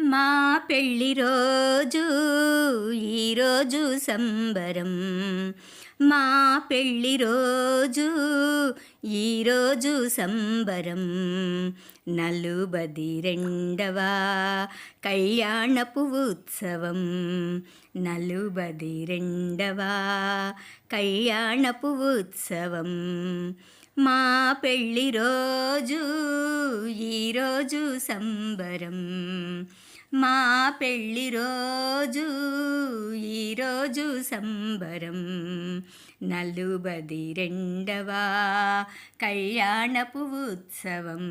మా పెళ్ళి రోజు ఈరోజు సంబరం. మా పెళ్ళి రోజు ఈరోజు సంబరం. నలుబది రెండవ కళ్యాణపు ఉత్సవం నలుబది రెండవ కళ్యాణపు ఉత్సవం మా పెళ్ళి రోజు ఈరోజు సంబరం. మా పెళ్ళి రోజు ఈరోజు సంబరం నలుబది రెండవ కళ్యాణపు ఉత్సవం.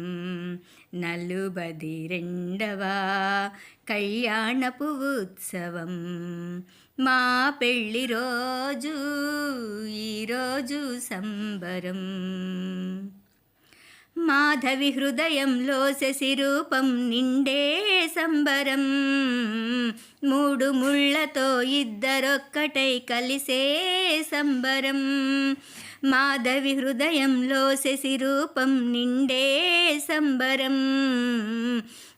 నలుబది రెండవ కళ్యాణపు ఉత్సవం. మా పెళ్ళి రోజు ఈరోజు సంబరం. మాధవి హృదయంలో శశిరూపం నిండే సంబరం. మూడు ముళ్ళతో ఇద్దరొక్కటై కలిసే సంబరం. మాధవి హృదయంలో శశిరూపం నిండే సంబరం.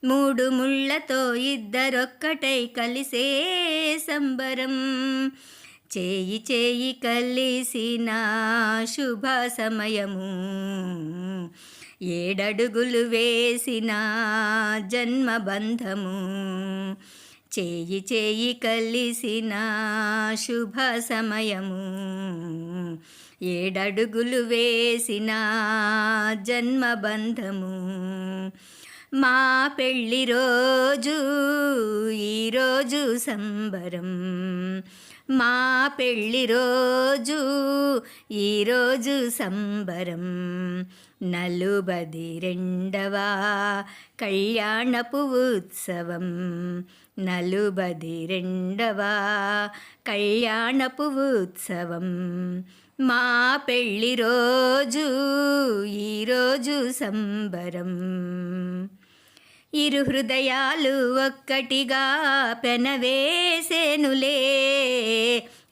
మూడు ముళ్ళతో ఇద్దరొక్కటై కలిసే సంబరం. చేయి చేయి కలిసిన శుభ సమయము. ఏడడుగులు వేసిన జన్మబంధము. చేయి చేయి కలిసిన శుభ సమయము. ఏడడుగులు వేసిన జన్మబంధము. మా పెళ్ళి రోజు ఈరోజు సంబరం. మా పెళ్ళి రోజు ఈరోజు సంబరం. నలుబది రెండవ కళ్యాణపు ఉత్సవం నలుబది రెండవ కళ్యాణపు ఉత్సవం మా పెళ్ళి రోజు ఈరోజు సంబరం. ఇరు హృదయాలు ఒక్కటిగా పెనవేసేనులే.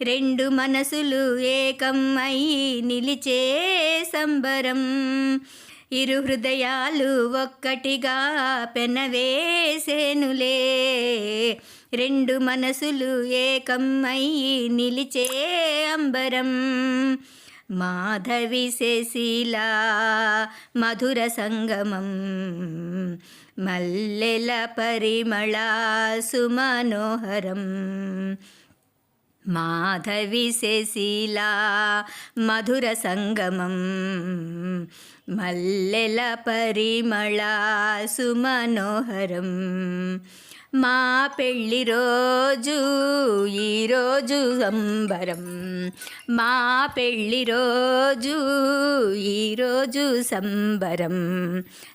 రెండు మనసులు ఏకమ్మై నిలిచే సంబరం. ఇరు హృదయాలు ఒక్కటిగా పెనవేసేనులే. రెండు మనసులు ఏకం నిలిచే అంబరం. మాధవి శశిల మధుర సంగమం మల్లెల పరిమళ సుమనోహరం. మాధవి శశీలా మధుర సంగమం మల్లెల పరిమళ సుమనోహరం. మా పెళ్ళి రోజు ఈరోజు సంబరం. మా పెళ్ళి రోజు ఈరోజు సంబరం.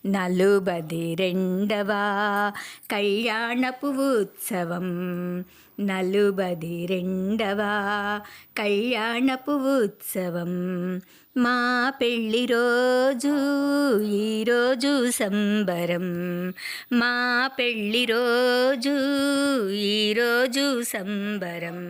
నలుబది రెండవ కళ్యాణపు ఉత్సవం నలుబది రెండవ కళ్యాణపు ఉత్సవం మా పెళ్ళి రోజు ఈరోజు సంబరం. మా పెళ్ళి రోజు ఈరోజు ఈరోజు సంబరం.